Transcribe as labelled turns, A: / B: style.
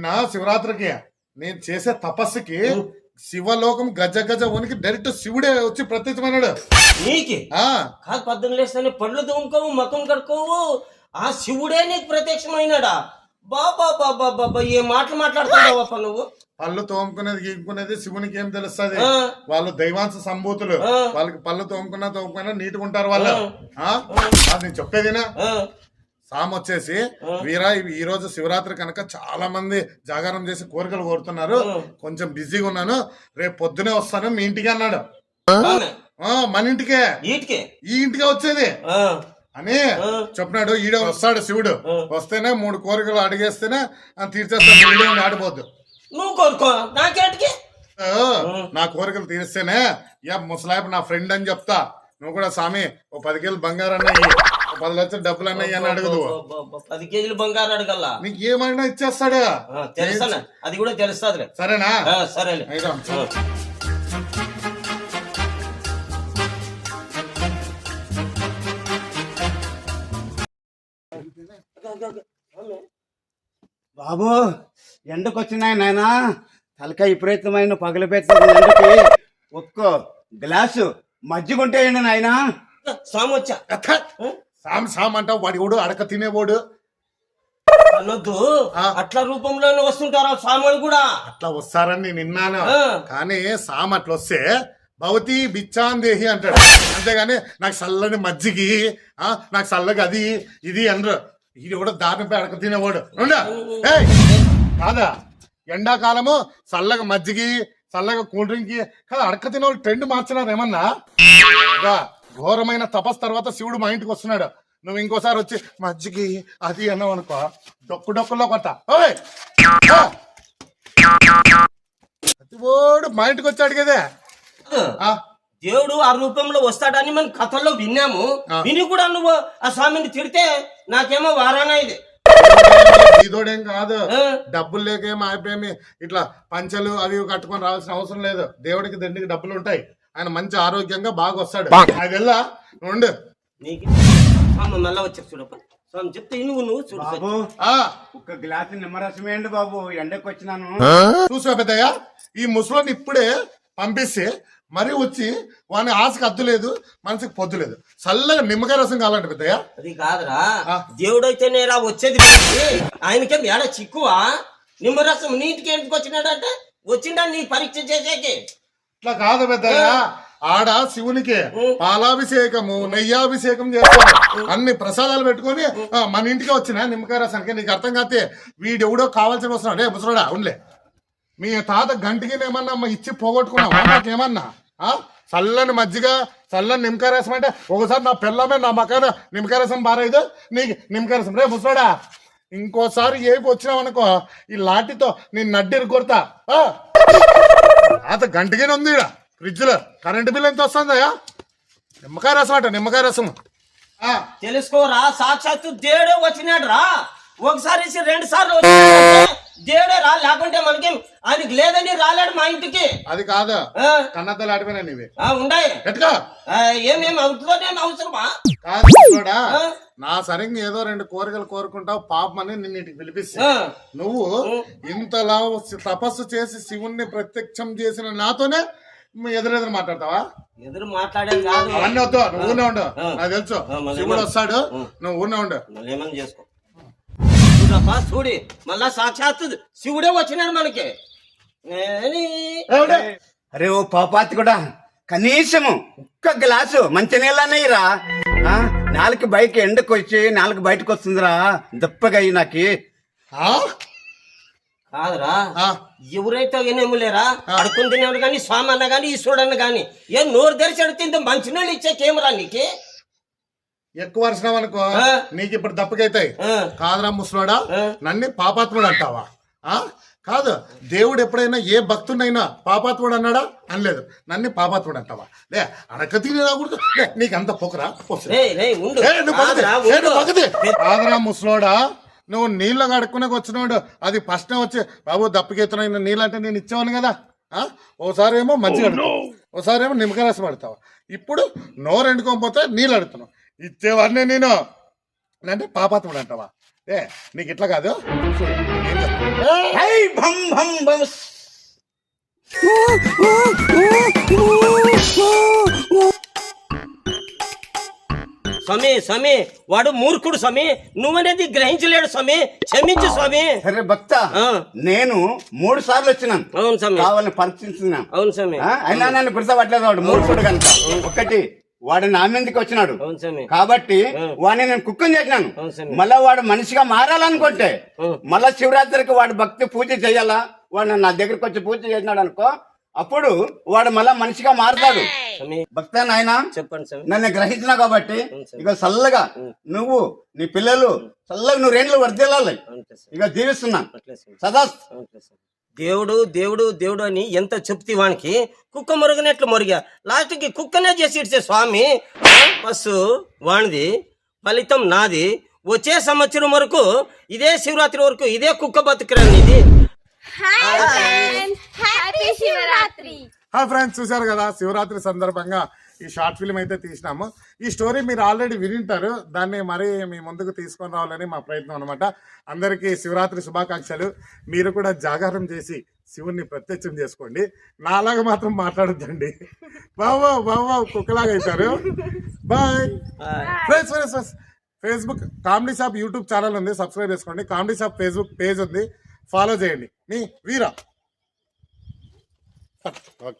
A: నా శివరాత్రికి నేను చేసే తపస్సుకి శివలోకం గజ గజ వనికి డైరెక్ట్ శివుడే వచ్చి ప్రత్యక్షమైనాడు
B: నీకి?
A: ఆ.
B: కాదు పద్దెనిమిది లేస్తానే పళ్ళు తోముకోవు మకం కడుకోవు ఆ శివుడే నీకు ప్రత్యక్షమైనాడా? బాబా బాబా బాబా ఏ మాటలు మాట్లాడుతున్నావప్ప నువ్వు?
A: పళ్ళు తోముకునేది గీకునేది శివునికి ఏం తెలుస్తుంది. వాళ్ళు దైవాంశ సంభూతులు. వాళ్ళకి పళ్ళు తోముకున్నా తోముకున్నా నీట్గా ఉంటారు వాళ్ళు నేను చెప్పేదినా? సామ్ వచ్చేసి వీరా ఈ- రోజు శివరాత్రి కనుక చాలా మంది జాగారం చేసి కోరికలు కోరుతున్నారు. కొంచెం బిజీగా ఉన్నాను. రేపు పొద్దునే వస్తాను. మీ ఇంటికి అన్నాడు. మన ఇంటికే. ఈ ఇంటికే వచ్చేది. అని. చెప్పినాడు. ఈడ వస్తాడు శివుడు. వస్తేనే మూడు కోరికలు అడిగేస్తేనే తీర్చేస్తాడు. వీడియో ఆడిపోద్దు.
B: నువ్వు కోరుకో. నాకేటికి?
A: ఆ, నా కోరికలు తీరిస్తేనే యా ముసలాయపు నా ఫ్రెండ్ అని చెప్తా. నువ్వు కూడా స్వామి ఓ పది కేజీలు బంగారు అన్నయ్యి ఓ పది లక్షలు డబ్బులు అన్నయ్యి అని అడగదు.
B: పది కేజీలు బంగారు అడగల్లా?
A: నీకు ఏమైనా ఇచ్చేస్తాడు?
B: అది కూడా తెలుస్తాదిలే.
A: సరేనా?
B: ఆ.
C: బాబు ఎండకు వచ్చినాయి నాయన. తలకాయ విపరీతమైన పగలపెట్టిన ఎండకి ఒక్క గ్లాసు మజ్జిగుంటే నాయనా?
B: స్వామి వచ్చా
A: అథ! సామ్ సామ్ అంటావు వాడి ఓడు అడక తినేవాడు.
B: అనొద్దు. అట్లా రూపంలోనే వస్తుంటారు స్వాములు కూడా?
A: అట్లా వస్తారని నేను విన్నాను. కానీ సామ్ అట్లా వస్తే భవతి బిచ్చాందేహి అంటాడు. అంతేగాని నాకు చల్లని మజ్జిగి ఆ నాకు చల్లగా అది ఇది అనరు. ఇది కూడా దారిపై అడక తినేవాడు? ఏయ్! కాదా? ఎండాకాలము చల్లగా మజ్జిగి చల్లగా కూల్ డ్రింక్ కదా అడక తినే వాళ్ళు ట్రెండ్ మార్చినారు ఏమన్నా ఘోరమైన తపస్ తర్వాత శివుడు మా ఇంటికి వస్తున్నాడు. నువ్వు ఇంకోసారి వచ్చి మజ్జిగి అది అన్నావు అనుకో డొక్కు డొక్కులో ఓయ్! ప్రతివాడు మా ఇంటికి వచ్చాడు కదే ఆ,
B: దేవుడు ఆ రూపంలో వస్తాడని మనం కథల్లో విన్నాము. విని కూడా నువ్వు ఆ స్వామిని తిడితే నాకేమో వారానా ఇది.
A: ఇదోడేం కాదు. డబ్బులు లేకేం అయిపోయి ఇట్లా పంచలు అవి కట్టుకొని రావాల్సిన అవసరం లేదు. దేవుడికి దండికి డబ్బులు ఉంటాయి. ఆయన మంచి ఆరోగ్యంగా బాగా వస్తాడు. అది వెళ్ళా ఉండు.
B: మళ్ళా వచ్చారు చూడప్ప. స్వామి చెప్తే నువ్వు నువ్వు చూడు
C: బాబు
A: ఆ.
C: ఒక్క గ్లాసు నిమ్మరసం ఏంటి బాబు ఎండకు వచ్చినాను.
A: చూసా పెద్దయ్య? ఈ ముసలోని ఇప్పుడే పంపిస్తే మరీ వచ్చి వాని ఆశకు అద్దు లేదు మనసుకి పొద్దు లేదు. చల్లగా నిమ్మకాయ రసం కావాలంట పెద్దయ్య.
B: అది కాదురా.
A: ఆ.
B: దేవుడైతే నేరా వచ్చేది బయటికి. ఆయనకేం ఏడ చిక్కువా? నిమ్మరసం నీటికి ఎందుకు వచ్చినాడంటే? వచ్చిండా నీ పరీక్ష చేసేకి.
A: ఇట్లా కాదు పెద్దయ్య. ఆడ శివునికి పాలాభిషేకము నెయ్యాభిషేకం చేస్తాడు. అన్ని ప్రసాదాలు పెట్టుకొని మన ఇంటికి వచ్చిన నిమ్మకాయ రసానికి నీకు అర్థం కాతే వీడెవడో కావాల్సిన వస్తున్నాడు. ఏ ముసరాడా ఉండలే. మీ తాత గంటికి ఏమన్నా అమ్మ ఇచ్చి పోగొట్టుకున్నావా? నాకేమన్నా? ఆ? చల్లని మజ్జిగ చల్లని నిమ్మకాయ రసం అంటే ఒకసారి నా పిల్లమే నా మకాన నిమ్మకాయ రసం బారైదు నీకు నిమ్మకాయ రసం. రే ముసరాడా ఇంకోసారి ఏపి వచ్చినావనుకో ఈ లాఠీతో నేను నడ్డిరి కొడతా. అత తాత గంటగానే ఉంది ఇక్కడ ఫ్రిడ్జ్లో కరెంట్ బిల్ ఎంత వస్తుందయ్యా? నిమ్మకాయ రసం అంట నిమ్మకాయ రసం. ఆ,
B: తెలుసుకోరా సాక్షాత్తు దేవుడే వచ్చినాడు రా ఒకసారి రెండు సార్లు రా లేకుంటే మనకేం ఆయనకి లేదని రాలేడు మా ఇంటికి.
A: అది కాదు.
B: ఆ,
A: కన్నద్దలు ఆడిపోయినా నీవి.
B: ఉండాయి.
A: ఎట్లా
B: ఆ, ఏమేం అవుతుందోనేం అవసరమా?
A: కాదు? నా సరిగ్గా ఏదో రెండు కోరికలు కోరుకుంటావు పాపమని నిన్ను ఇటుకి పిలిపిస్తా. నువ్వు ఇంతలా తపస్సు చేసి శివుణ్ణి ప్రత్యక్షం చేసిన నాతోనే ఎదురెదురు మాట్లాడతావా?
B: ఎదురు మాట్లాడేది కాదు.
A: అవన్నీ వద్దు నువ్వు ఊనే ఉండు.
B: ఆ.
A: నాకు తెలుసు. శివుడు? వస్తాడు. నువ్వు ఊనే ఉండు.
B: మళ్ళీ ఏమని చేసుకో. చూడప్పా చూడి మళ్ళా సాక్షాత్తు శివుడే వచ్చినాడు మనకి?
C: అరే ఓ పాపాతి కూడా కనీసము ఒక్క గ్లాసు మంచి నీళ్ళన్నయ్యరా నాలుగు బయట ఎండకు వచ్చి నాలుగు బయటకు వస్తుందిరా దప్పగా అయ్యి నాకి?
B: కాదురా. ఎవరైతే వినేములేరా అడుకుని తినేవాడు కానీ స్వామి అన్న కానీ ఈశ్వరుడు అన్న కానీ ఏ నోరు తెరిచి అడిగితే మంచి నీళ్ళు ఇచ్చే కేమరా నీకు?
A: ఎక్కువ వర్షం అనుకో
B: ఆ.
A: నీకు ఇప్పుడు దప్పకైతాయి
B: ఆ,
A: కాదురా ముసలోడా. నన్ను పాపాత్ముడు అంటావా? ఆ? కాదు దేవుడు ఎప్పుడైనా ఏ భక్తుడైనా పాపాత్ముడు అన్నాడా? అనలేదు. నన్ను పాపాత్ముడు అంటావా? లే అడక తిని రాకూడదు. లే నీకు అంత పొకరా.
B: కాదురా,
A: ముసలోడా నువ్వు నీళ్ళ కడుక్కునే వచ్చినాడు అది ఫస్ట్ వచ్చి బాబు దప్పకెత్తున నీళ్ళంటే నేను ఇచ్చేవాను కదా. ఆ? ఓసారి ఏమో మంచిగా అడుగుతావు. ఓసారి ఏమో నిమ్మకాయ రసం పెడతావు ఇప్పుడు నోరు ఎండుకోకపోతే నీళ్ళు అడుగుతున్నావు. ఇచ్చేవాడినే నేను. అంటే పాపాత్ముడు అంటావా? ఏ నీకు ఇట్లా కాదు?
B: స్వామి స్వామి వాడు మూర్ఖుడు స్వామి. నువ్వనేది గ్రహించలేడు స్వామి. క్షమించు స్వామి.
C: సరే భక్త. నేను మూడు సార్లు వచ్చినాను.
B: అవును స్వామి.
C: కావాలని పరీక్షించున్నాను
B: అవును స్వామి?
C: అయినా నన్ను గుర్తపట్టలేదు వాడు మూర్ఖుడు కనుక. ఒకటి వాడు నా మీదకి వచ్చినాడు. కాబట్టి వాడిని నేను కుక్కని చేసినాను. మళ్ళా వాడు మనిషిగా మారాలనుకుంటే. మళ్ళా శివరాత్రికి వాడు భక్తి పూజ చేయాలా? వాడు నా దగ్గరికి వచ్చి పూజ చేసినాడు అనుకో అప్పుడు వాడు మళ్ళా మనిషిగా మారుతాడు. భక్త నాయన?
B: చెప్పండి
C: నన్ను గ్రహించినా కాబట్టి. ఇక చల్లగా నువ్వు నీ పిల్లలు చల్లగా నువ్వు రెండ్లు వర్దిల్లాలి ఇక జీవిస్తున్నా. సదా.
B: దేవుడు దేవుడు దేవుడు అని ఎంత చెప్తే వానికి? కుక్క మురుగనట్లు మురిగా. లాస్ట్కి కుక్కనే చేసి ఇచ్చే స్వామి బస్సు వానిది ఫలితం నాది. వచ్చే సంవత్సరం వరకు ఇదే శివరాత్రి వరకు ఇదే కుక్క బతుకురాని ఇది
D: hi friends happy Shivaratri
A: hi friends చూశారు కదా శివరాత్రి సందర్భంగా ఈ షార్ట్ ఫిల్మ్ అయితే తీసినాము. ఈ స్టోరీ మీరు ఆల్రెడీ వినింటారు. దాన్ని మరీ మీ ముందుకు తీసుకొని రావాలని మా ప్రయత్నం అనమాట అందరికీ శివరాత్రి శుభాకాంక్షలు. మీరు కూడా జాగారం చేసి శివుణ్ణి ప్రత్యక్షం చేసుకోండి. నాలాగా మాత్రం మాట్లాడొద్దండి. బావా బావా కుక్కలాగా అవుతారు bye friends friends friends Facebook comedy shop YouTube channel ఉంది. సబ్స్క్రైబ్ చేసుకోండి. కామెడీ షాప్ ఫేస్బుక్ పేజ్ ఉంది. ఫాలో చేయండి. మీ వీరా. ఓకే